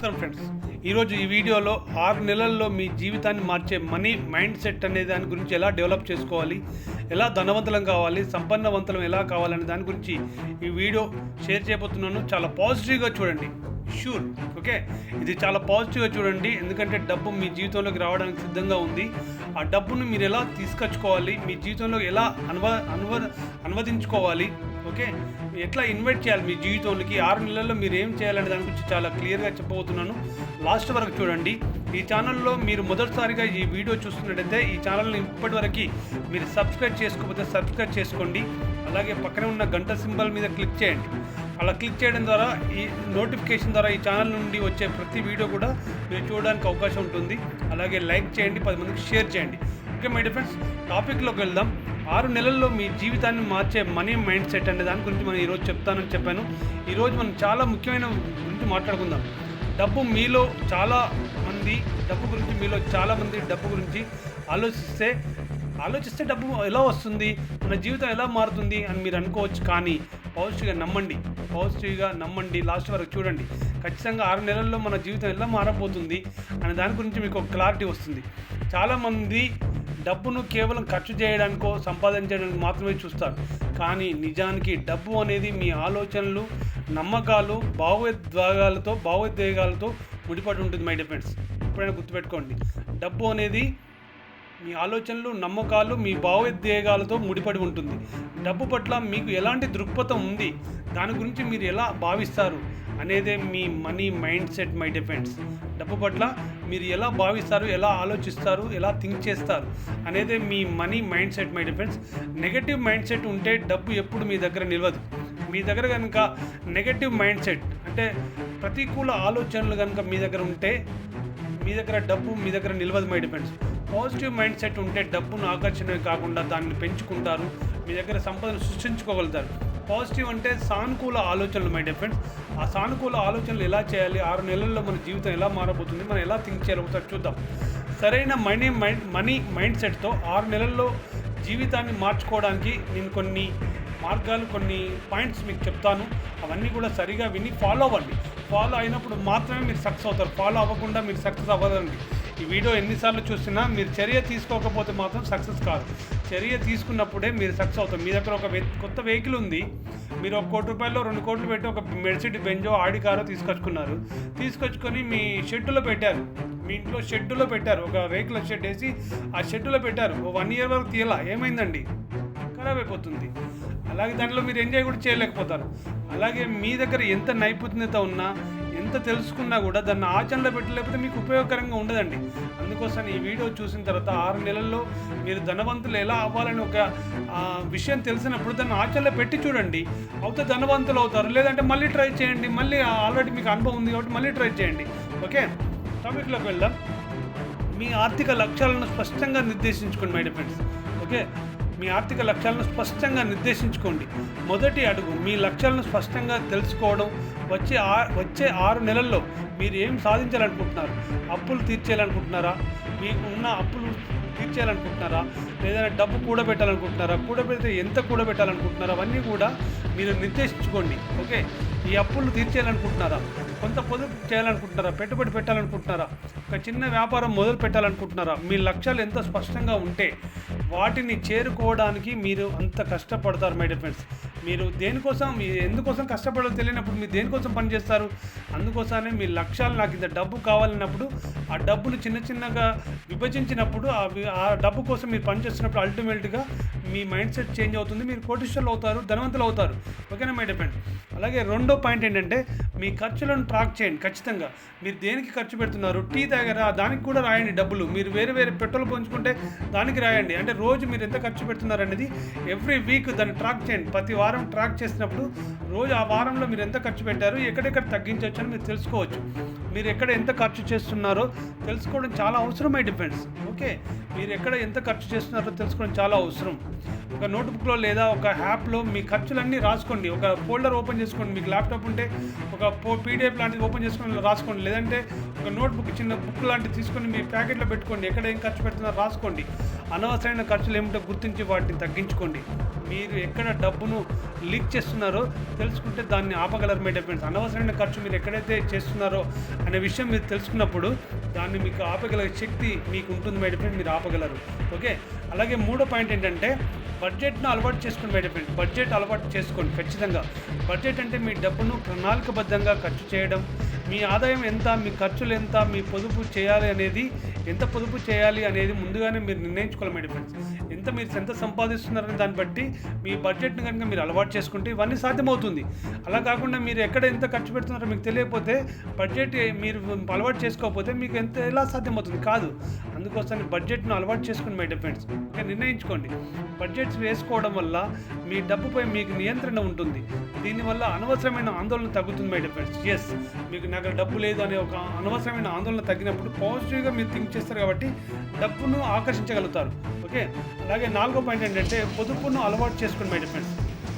నమస్కారం ఫ్రెండ్స్. ఈరోజు ఈ వీడియోలో ఆరు నెలల్లో మీ జీవితాన్ని మార్చే మనీ మైండ్ సెట్ అనే దాని గురించి ఎలా డెవలప్ చేసుకోవాలి ఎలా ధనవంతులం కావాలి సంపన్నవంతులం ఎలా కావాలనే దాని గురించి ఈ వీడియో షేర్ చేయబోతున్నాను. చాలా పాజిటివ్గా చూడండి. Sure okay? ఇది చాలా పాజిటివ్గా చూడండి. ఎందుకంటే డబ్బు మీ జీవితంలోకి రావడానికి సిద్ధంగా ఉంది. ఆ డబ్బును మీరు ఎలా తీసుకొచ్చుకోవాలి మీ జీవితంలో ఎలా అనువ అనువ అనువదించుకోవాలి ఓకే? ఎట్లా ఇన్వైట్ చేయాలి మీ జీవితంలోకి? ఆరు నెలల్లో మీరు ఏం చేయాలనే దాని గురించి చాలా క్లియర్గా చెప్పబోతున్నాను. లాస్ట్ వరకు చూడండి. ఈ ఛానల్లో మీరు మొదటిసారిగా ఈ వీడియో చూస్తున్నట్టయితే ఈ ఛానల్ని ఇప్పటివరకు మీరు సబ్స్క్రైబ్ చేసుకోకపోతే సబ్స్క్రైబ్ చేసుకోండి. అలాగే పక్కనే ఉన్న గంట సింబల్ మీద క్లిక్ చేయండి. అలా క్లిక్ చేయడం ద్వారా ఈ నోటిఫికేషన్ ద్వారా ఈ ఛానల్ నుండి వచ్చే ప్రతి వీడియో కూడా మీరు చూడడానికి అవకాశం ఉంటుంది. అలాగే లైక్ చేయండి పది మందికి షేర్ చేయండి. ఓకే మై డిఫరెండ్స్ టాపిక్లోకి వెళ్దాం. ఆరు నెలల్లో మీ జీవితాన్ని మార్చే మనీ మైండ్ సెట్ అనే దాని గురించి మనం ఈరోజు చెప్తానని చెప్పాను. ఈరోజు మనం చాలా ముఖ్యమైన గురించి మాట్లాడుకుందాం. డబ్బు మీలో చాలా మంది డబ్బు గురించి మీలో చాలా మంది డబ్బు గురించి ఆలోచిస్తే ఆలోచిస్తే డబ్బు ఎలా వస్తుంది మన జీవితం ఎలా మారుతుంది అని మీరు అనుకోవచ్చు కానీ పాజిటివ్గా నమ్మండి. పాజిటివ్గా నమ్మండి లాస్ట్ వరకు చూడండి. ఖచ్చితంగా ఆరు నెలల్లో మన జీవితం ఎలా మారబోతుంది అనే దాని గురించి మీకు ఒక క్లారిటీ వస్తుంది. చాలామంది డబ్బును కేవలం ఖర్చు చేయడానికో సంపాదించడానికి మాత్రమే చూస్తారు. కానీ నిజానికి డబ్బు అనేది మీ ఆలోచనలు నమ్మకాలు భావోద్వేగాలతో భావోద్వేగాలతో ముడిపడి ఉంటుంది మై డిఫెండ్స్ ఎప్పుడైనా గుర్తుపెట్టుకోండి. డబ్బు అనేది మీ ఆలోచనలు నమ్మకాలు మీ భావోద్వేగాలతో ముడిపడి ఉంటుంది. డబ్బు పట్ల మీకు ఎలాంటి దృక్పథం ఉంది? దాని గురించి మీరు ఎలా భావిస్తారు? అనేదే మీ money mind set my depends డబ్బు పట్ల మీరు ఎలా భావిస్తారు ఎలా ఆలోచిస్తారు ఎలా థింక్ చేస్తారు అనేదే మీ money mind set my depends negative mind set ఉంటే డబ్బు ఎప్పుడు మీ దగ్గర నిలవదు. మీ దగ్గర కనుక నెగటివ్ మైండ్ సెట్ అంటే ప్రతికూల ఆలోచనలు కనుక మీ దగ్గర ఉంటే మీ దగ్గర డబ్బు మీ దగ్గర నిలవదు my depends positive mind set ఉంటే డబ్బును ఆకర్షణ కాకుండా దాన్ని పెంచుకుంటారు. మీ దగ్గర సంపదను సృష్టించుకోగలుగుతారు. పాజిటివ్ అంటే సానుకూల ఆలోచనలు మై డిఫెండ్స్ ఆ సానుకూల ఆలోచనలు ఎలా చేయాలి? ఆరు నెలల్లో మన జీవితం ఎలా మారబోతుంది? మనం ఎలా థింక్ చేయాలి ఒకసారి చూద్దాం. సరైన మనీ మైండ్ మనీ మైండ్ సెట్తో ఆరు నెలల్లో జీవితాన్ని మార్చుకోవడానికి నేను కొన్ని మార్గాలు కొన్ని పాయింట్స్ మీకు చెప్తాను. అవన్నీ కూడా సరిగా విని ఫాలో అవ్వండి. ఫాలో అయినప్పుడు మాత్రమే మీరు సక్సెస్ అవుతారు. ఫాలో అవ్వకుండా మీరు సక్సెస్ అవ్వదండి ఈ వీడియో ఎన్నిసార్లు చూసినా మీరు చర్య తీసుకోకపోతే మాత్రం సక్సెస్ కాదు. చర్య తీసుకున్నప్పుడే మీరు సక్సెస్ అవుతారు. మీ దగ్గర ఒక కొత్త వెహికల్ ఉంది. మీరు ఒక కోటి రూపాయలు రెండు కోట్లు పెట్టి ఒక మెర్సిటీ బెంజో ఆడి కారో తీసుకొచ్చుకున్నారు. తీసుకొచ్చుకొని మీ షెడ్యూలో పెట్టారు. మీ ఇంట్లో షెడ్యూలో పెట్టారు. ఒక వెహికల్ షెడ్ వేసి ఆ షెడ్యూలో పెట్టారు. వన్ ఇయర్ వరకు తీయాల? ఏమైందండి? ఖరాబ్ అయిపోతుంది అలాగే దాంట్లో మీరు ఎంజాయ్ కూడా చేయలేకపోతారు. అలాగే మీ దగ్గర ఎంత నైపుణ్యత ఉన్నా ఎంత తెలుసుకున్నా కూడా దాన్ని ఆచరణలో పెట్టలేకపోతే మీకు ఉపయోగకరంగా ఉండదండి. అందుకోసం ఈ వీడియో చూసిన తర్వాత ఆరు నెలల్లో మీరు ధనవంతులు ఎలా అవ్వాలని ఒక విషయం తెలిసినప్పుడు దాన్ని ఆచరణలో పెట్టి చూడండి. అవుతే ధనవంతులు అవుతారు. లేదంటే మళ్ళీ ట్రై చేయండి. మళ్ళీ ఆల్రెడీ మీకు అనుభవం ఉంది కాబట్టి మళ్ళీ ట్రై చేయండి. ఓకే? టాపిక్లోకి వెళ్దాం. మీ ఆర్థిక లక్ష్యాలను స్పష్టంగా నిర్దేశించుకోండి మై ఫ్రెండ్స్. ఓకే? మీ ఆర్థిక లక్ష్యాలను స్పష్టంగా నిర్దేశించుకోండి. మొదటి అడుగు మీ లక్ష్యాలను స్పష్టంగా తెలుసుకోవడం. వచ్చే ఆ వచ్చే ఆరు నెలల్లో మీరు ఏం సాధించాలనుకుంటున్నారు? అప్పులు తీర్చేయాలనుకుంటున్నారా? మీకు ఉన్న అప్పులు తీర్చేయాలనుకుంటున్నారా? ఏదైనా డబ్బు కూడబెట్టాలనుకుంటున్నారా? కూడబెడితే ఎంత కూడబెట్టాలనుకుంటున్నారా? అవన్నీ కూడా మీరు నిర్దేశించుకోండి. ఓకే? ఈ అప్పులు తీర్చేయాలనుకుంటున్నారా? కొంత పొదుపు చేయాలనుకుంటున్నారా? పెట్టుబడి పెట్టాలనుకుంటున్నారా? ఒక చిన్న వ్యాపారం మొదలు పెట్టాలనుకుంటున్నారా? మీ లక్ష్యాలు ఎంత స్పష్టంగా ఉంటే వాటిని చేరుకోవడానికి మీరు అంత కష్టపడతారు మై ఫ్రెండ్స్ మీరు దేనికోసం మీ ఎందుకోసం కష్టపడాలో తెలియనప్పుడు మీరు దేనికోసం పనిచేస్తారు అందుకోసమే మీ లక్ష్యాలు నాకు ఇంత డబ్బు కావాలన్నప్పుడు ఆ డబ్బులు చిన్న చిన్నగా విభజించినప్పుడు ఆ డబ్బు కోసం మీరు పనిచేస్తున్నప్పుడు అల్టిమేట్గా మీ మైండ్ సెట్ చేంజ్ అవుతుంది. మీరు కోటీశ్వరులు అవుతారు ధనవంతులు అవుతారు. ఓకేనా మై డిపెండ్ అలాగే రెండో పాయింట్ ఏంటంటే మీ ఖర్చులను ట్రాక్ చేయండి ఖచ్చితంగా. మీరు దేనికి ఖర్చు పెడుతున్నారు? టీ తాగారా? దానికి కూడా రాయండి డబ్బులు. మీరు వేరే వేరే పెట్రోల్ పంచుకుంటే దానికి రాయండి. అంటే రోజు మీరు ఎంత ఖర్చు పెడుతున్నారు అనేది ఎవ్రీ వీక్ దాన్ని ట్రాక్ చేయండి. ప్రతి వారం ట్రాక్ చేసినప్పుడు రోజు ఆ వారంలో మీరు ఎంత ఖర్చు పెట్టారు ఎక్కడెక్కడ తగ్గించవచ్చు అని మీరు తెలుసుకోవచ్చు. మీరు ఎక్కడ ఎంత ఖర్చు చేస్తున్నారో తెలుసుకోవడం చాలా అవసరం మై డిఫెండ్స్ ఓకే మీరు ఎక్కడ ఎంత ఖర్చు చేస్తున్నారో తెలుసుకోవడం చాలా అవసరం. ఒక నోట్బుక్లో లేదా ఒక యాప్లో మీ ఖర్చులన్నీ రాసుకోండి. ఒక ఫోల్డర్ ఓపెన్ చేసుకోండి. మీకు ల్యాప్టాప్ ఉంటే ఒక పీడిఎఫ్ లాంటిది ఓపెన్ చేసుకొని రాసుకోండి. లేదంటే ఒక నోట్బుక్ చిన్న బుక్ లాంటిది తీసుకొని మీ ప్యాకెట్లో పెట్టుకోండి. ఎక్కడ ఏం ఖర్చు పెడుతున్నారో రాసుకోండి. అనవసరమైన ఖర్చులు ఏమిటో గుర్తించి వాటిని తగ్గించుకోండి. మీరు ఎక్కడ డబ్బును లీక్ చేస్తున్నారో తెలుసుకుంటే దాన్ని ఆపగలరు మీ డిపెండ్స్ అనవసరమైన ఖర్చు మీరు ఎక్కడైతే చేస్తున్నారో అనే విషయం మీరు తెలుసుకున్నప్పుడు దాన్ని మీకు ఆపగలిగే శక్తి మీకు ఉంటుంది మీ ఫ్రెండ్ మీరు ఆపగలరు. ఓకే? అలాగే మూడో పాయింట్ ఏంటంటే బడ్జెట్ను అలవాటు చేసుకోండి వెళ్ళిపోయింది బడ్జెట్ అలవాటు చేసుకోండి ఖచ్చితంగా. బడ్జెట్ అంటే మీ డబ్బును ప్రణాళికబద్ధంగా ఖర్చు చేయడం మీ ఆదాయం ఎంత మీ ఖర్చులు ఎంత మీ పొదుపు చేయాలి అనేది ఎంత పొదుపు చేయాలి అనేది ముందుగానే మీరు నిర్ణయించుకోవాలి మేడం ఫ్రెండ్స్ ఎంత మీరు ఎంత సంపాదిస్తున్నారని దాన్ని బట్టి మీ బడ్జెట్ని కనుక మీరు అలవాటు చేసుకుంటే ఇవన్నీ సాధ్యమవుతుంది. అలా కాకుండా మీరు ఎక్కడ ఎంత ఖర్చు పెడుతున్నారో మీకు తెలియకపోతే బడ్జెట్ మీరు అలవాటు చేసుకోకపోతే మీకు ఎంత ఎలా సాధ్యమవుతుంది? కాదు. అందుకోసం బడ్జెట్ను అలవాటు చేసుకుని మై ఫ్రెండ్స్ ఓకే నిర్ణయించుకోండి. బడ్జెట్స్ వేసుకోవడం వల్ల మీ డబ్బుపై మీకు నియంత్రణ ఉంటుంది. దీనివల్ల అనవసరమైన ఆందోళన తగ్గుతుంది మై ఫ్రెండ్స్ ఎస్ మీకు దగ్గర డబ్బు లేదు అనే ఒక అనవసరమైన ఆందోళన తగ్గినప్పుడు పాజిటివ్గా మీరు థింక్ చేస్తారు కాబట్టి డబ్బును ఆకర్షించగలుగుతారు. ఓకే? అలాగే నాలుగో పాయింట్ ఏంటంటే పొదుపును అలవాటు చేసుకోండి మై డిఫెండ్స్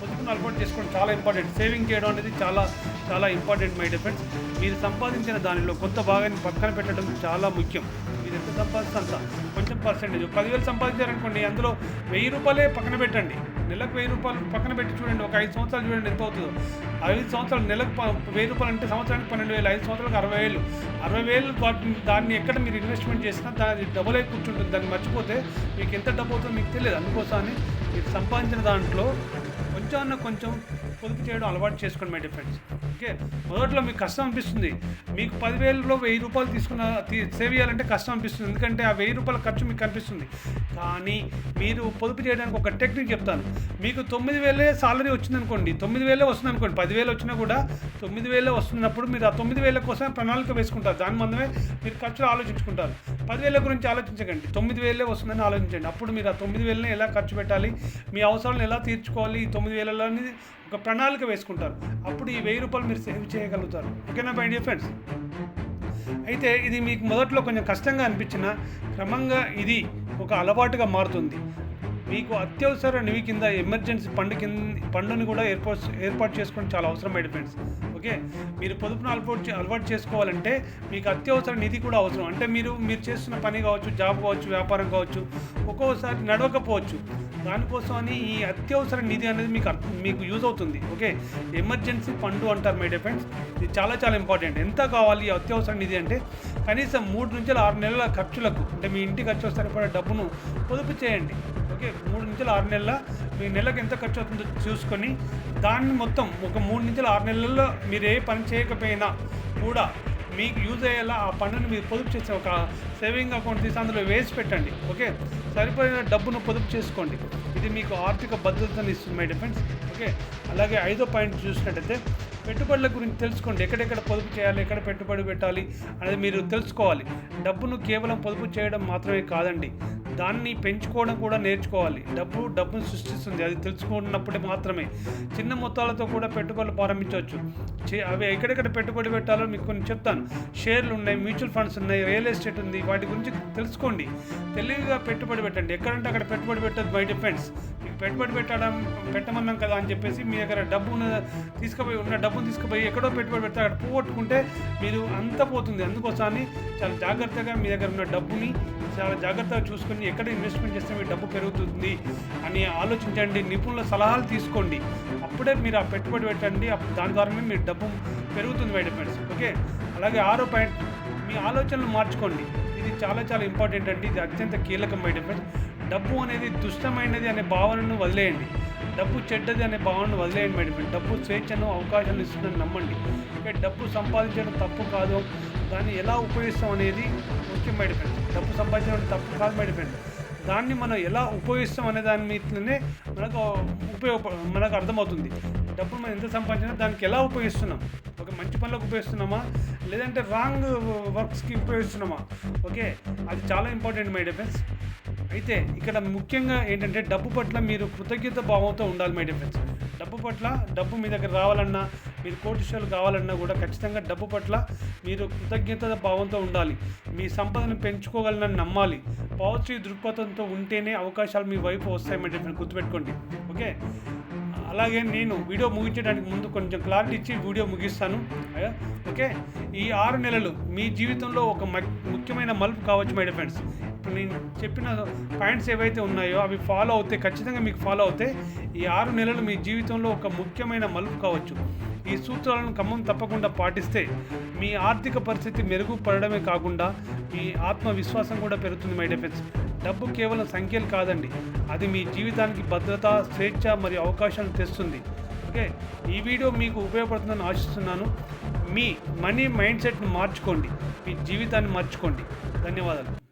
పొదుపును అలవాటు చేసుకోవడం చాలా ఇంపార్టెంట్. సేవింగ్ చేయడం అనేది చాలా చాలా ఇంపార్టెంట్ మై డిఫెండ్స్ మీరు సంపాదించిన దానిలో కొంత భాగాన్ని పక్కన పెట్టడం చాలా ముఖ్యం. మీరు ఎంత సంపాదిస్తే అంత. కొంచెం పర్సెంటేజ్ పదివేలు సంపాదించారనుకోండి అందులో వెయ్యి రూపాయలే పక్కన పెట్టండి. నెలకు వెయ్యి రూపాయలు పక్కన పెట్టి చూడండి ఒక ఐదు సంవత్సరాలు చూడండి ఎంత అవుతుందో. ఐదు సంవత్సరాలు నెలకు ప- వెయ్యి రూపాయలు అంటే సంవత్సరానికి పన్నెండు వేలు ఐదు సంవత్సరాలకు అరవై వేలు. అరవై వేలు వాటిని దాన్ని ఎక్కడ మీరు ఇన్వెస్ట్మెంట్ చేసినా దాని డబుల్ అయి కూర్చుంటుంది దాన్ని మర్చిపోతే మీకు ఎంత డబ్బు అవుతుందో మీకు తెలియదు. అందుకోసమని మీరు సంపాదించిన దాంట్లో కొంచెం అన్న కొంచెం పొదుపు చేయడం అలవాటు చేసుకోండి మై డిఫరెండ్స్ ఓకే? మొదట్లో మీకు కష్టం అనిపిస్తుంది. మీకు పదివేలలో వెయ్యి రూపాయలు తీసుకున్న సేవ్ చేయాలంటే కష్టం అనిపిస్తుంది. ఎందుకంటే ఆ వెయ్యి రూపాయల ఖర్చు మీకు కనిపిస్తుంది. కానీ మీరు పొదుపు చేయడానికి ఒక టెక్నిక్ చెప్తాను. మీకు తొమ్మిది వేలే సాలరీ వచ్చిందనుకోండి. తొమ్మిది వేలే వస్తుంది అనుకోండి పదివేలు వచ్చినా కూడా తొమ్మిది వేలే వస్తున్నప్పుడు మీరు ఆ తొమ్మిది వేల కోసం ప్రణాళిక వేసుకుంటారు. దాని మందమే మీరు ఖర్చులు ఆలోచించుకుంటారు. పదివేల గురించి ఆలోచించకండి. తొమ్మిది వేలే వస్తుందని ఆలోచించండి. అప్పుడు మీరు ఆ తొమ్మిది వేలని ఎలా ఖర్చు పెట్టాలి? మీ అవసరాలను ఎలా తీర్చుకోవాలి? ఈ తొమ్మిది వేలలో అనేది ఒక ప్రణాళిక వేసుకుంటారు. అప్పుడు ఈ వెయ్యి రూపాయలు మీరు సేవ్ చేయగలుగుతారు. ఓకేనా మై డియర్ ఫ్రెండ్స్ అయితే ఇది మీకు మొదట్లో కొంచెం కష్టంగా అనిపించిన క్రమంగా ఇది ఒక అలవాటుగా మారుతుంది. మీకు అత్యవసర నివి కింద ఎమర్జెన్సీ పండు కింద పండుని కూడా ఏర్పాటు ఏర్పాటు చేసుకోవడం చాలా అవసరం ఫ్రెండ్స్ ఓకే? మీరు పొదుపును అలవాటు అలవాటు చేసుకోవాలంటే మీకు అత్యవసర నిధి కూడా అవసరం. అంటే మీరు మీరు చేస్తున్న పని కావచ్చు జాబ్ కావచ్చు వ్యాపారం కావచ్చు ఒక్కోసారి నడవకపోవచ్చు. దానికోసం అని ఈ అత్యవసర నిధి అనేది మీకు అర్థం- మీకు యూజ్ అవుతుంది. ఓకే? ఎమర్జెన్సీ ఫండ్ అంటారు మై ఫ్రెండ్స్. ఇది చాలా చాలా ఇంపార్టెంట్. ఎంత కావాలి ఈ అత్యవసర నిధి అంటే కనీసం మూడు నుంచి ఆరు నెలల ఖర్చులకు అంటే మీ ఇంటి ఖర్చు సరిపడే డబ్బును పొదుపు చేయండి. ఓకే? మూడు నుంచి ఆరు నెలల మీ నెలకు ఎంత ఖర్చు అవుతుందో చూసుకొని దాన్ని మొత్తం ఒక మూడు నుంచి ఆరు నెలల్లో మీరు ఏ పని చేయకపోయినా కూడా మీకు యూజ్ అయ్యేలా ఆ పన్నుని మీరు పొదుపు చేసే ఒక సేవింగ్ అకౌంట్ తీసి అందులో వేసి పెట్టండి ఓకే? సరిపోయిన డబ్బును పొదుపు చేసుకోండి. ఇది మీకు ఆర్థిక భద్రతను ఇస్తుంది మై డిఫెండ్స్ ఓకే? అలాగే ఐదో పాయింట్ చూసినట్టయితే పెట్టుబడుల గురించి తెలుసుకోండి. ఎక్కడెక్కడ పొదుపు చేయాలి ఎక్కడ పెట్టుబడి పెట్టాలి అనేది మీరు తెలుసుకోవాలి. డబ్బును కేవలం పొదుపు చేయడం మాత్రమే కాదండి. దాన్ని పెంచుకోవడం కూడా నేర్చుకోవాలి. డబ్బు డబ్బును సృష్టిస్తుంది. అది తెలుసుకున్నప్పుడే మాత్రమే. చిన్న మొత్తాలతో కూడా పెట్టుబడులు ప్రారంభించవచ్చు. చే- అవి ఎక్కడెక్కడ పెట్టుబడి పెట్టాలో మీకు కొన్ని చెప్తాను. షేర్లు ఉన్నాయి మ్యూచువల్ ఫండ్స్ ఉన్నాయి రియల్ ఎస్టేట్ ఉంది. వాటి గురించి తెలుసుకోండి. తెలివిగా పెట్టుబడి పెట్టండి. ఎక్కడంటే అక్కడ పెట్టుబడి పెట్టదు బై డిఫెండ్స్ మీకు పెట్టుబడి పెట్టడం పెట్టమన్నాం కదా అని చెప్పేసి మీ దగ్గర డబ్బు ఉన్న- తీసుకుపోయి ఉన్న డబ్బును తీసుకుపోయి ఎక్కడో పెట్టుబడి పెడితే అక్కడ పోగొట్టుకుంటే మీరు అంత పోతుంది. అందుకోసాన్ని చాలా జాగ్రత్తగా మీ దగ్గర ఉన్న డబ్బుని చాలా జాగ్రత్తగా చూసుకొని ఎక్కడ ఇన్వెస్ట్మెంట్ చేస్తే మీ డబ్బు పెరుగుతుంది అని ఆలోచించండి. నిపుణుల సలహాలు తీసుకోండి. అప్పుడే మీరు ఆ పెట్టుబడి పెట్టండి. అప్పుడు దాని ద్వారానే మీ డబ్బు పెరుగుతుంది మై ఫ్రెండ్స్ ఓకే అలాగే ఆరో పాయింట్ మీ ఆలోచనలు మార్చుకోండి. ఇది చాలా చాలా ఇంపార్టెంట్ అండి. ఇది అత్యంత కీలకం మై ఫ్రెండ్స్ డబ్బు అనేది దుష్టమైనది అనే భావనను వదిలేయండి. డబ్బు చెడ్డది అనే భావనను వదిలేయండి మేడం. డబ్బు స్వేచ్ఛను అవకాశాలు ఇస్తుందని నమ్మండి. ఓకే డబ్బు సంపాదించడం తప్పు కాదు. దాన్ని ఎలా ఉపయోగిస్తాం అనేది ముఖ్యం మేడం. డబ్బు సంపాదించడం తప్పు కాదు మేడం. దాన్ని మనం ఎలా ఉపయోగిస్తాం అనే దాని మీదనే మనకు ఉపయోగ మనకు అర్థమవుతుంది. డబ్బులు మనం ఎంత సంపాదించినా దానికి ఎలా ఉపయోగిస్తున్నాం? ఒక మంచి పనులకు ఉపయోగిస్తున్నామా? లేదంటే రాంగ్ వర్క్స్కి ఉపయోగిస్తున్నామా? ఓకే అది చాలా ఇంపార్టెంట్ మై డిఫెన్స్ అయితే ఇక్కడ ముఖ్యంగా ఏంటంటే డబ్బు పట్ల మీరు కృతజ్ఞత భావంతో ఉండాలి మై డిఫెన్స్ డబ్బు పట్ల డబ్బు మీ దగ్గర రావాలన్నా మీరు కోటిశ్వరులు కావాలన్నా కూడా ఖచ్చితంగా డబ్బు పట్ల మీరు కృతజ్ఞత భావంతో ఉండాలి. మీ సంపదను పెంచుకోగలనని నమ్మాలి. పాజిటివ్ దృక్పథంతో ఉంటేనే అవకాశాలు మీ వైపు వస్తాయి మై డిఫెన్స్ గుర్తుపెట్టుకోండి. ఓకే? అలాగే నేను వీడియో ముగించడానికి ముందు కొంచెం క్లారిటీ ఇచ్చి వీడియో ముగిస్తాను. ఓకే? ఈ ఆరు నెలలు మీ జీవితంలో ఒక మ- ముఖ్యమైన మలుపు కావచ్చు మై ఫ్రెండ్స్ నేను చెప్పిన పాయింట్స్ ఏవైతే ఉన్నాయో అవి ఫాలో అవుతే ఖచ్చితంగా మీకు ఫాలో అవుతే ఈ ఆరు నెలలు మీ జీవితంలో ఒక ముఖ్యమైన మలుపు కావచ్చు. ఈ సూత్రాలను క్రమం తప్పకుండా పాటిస్తే మీ ఆర్థిక పరిస్థితి మెరుగుపడడమే కాకుండా మీ ఆత్మవిశ్వాసం కూడా పెరుగుతుంది మై డిఫెన్స్ డబ్బు కేవలం సంఖ్యలు కాదండి అది మీ జీవితానికి భద్రత స్వేచ్ఛ మరియు అవకాశాలు తెస్తుంది. ఓకే? ఈ వీడియో మీకు ఉపయోగపడుతుందని ఆశిస్తున్నాను. మీ మనీ మైండ్ సెట్ను మార్చుకోండి మీ జీవితాన్ని మార్చుకోండి. ధన్యవాదాలు.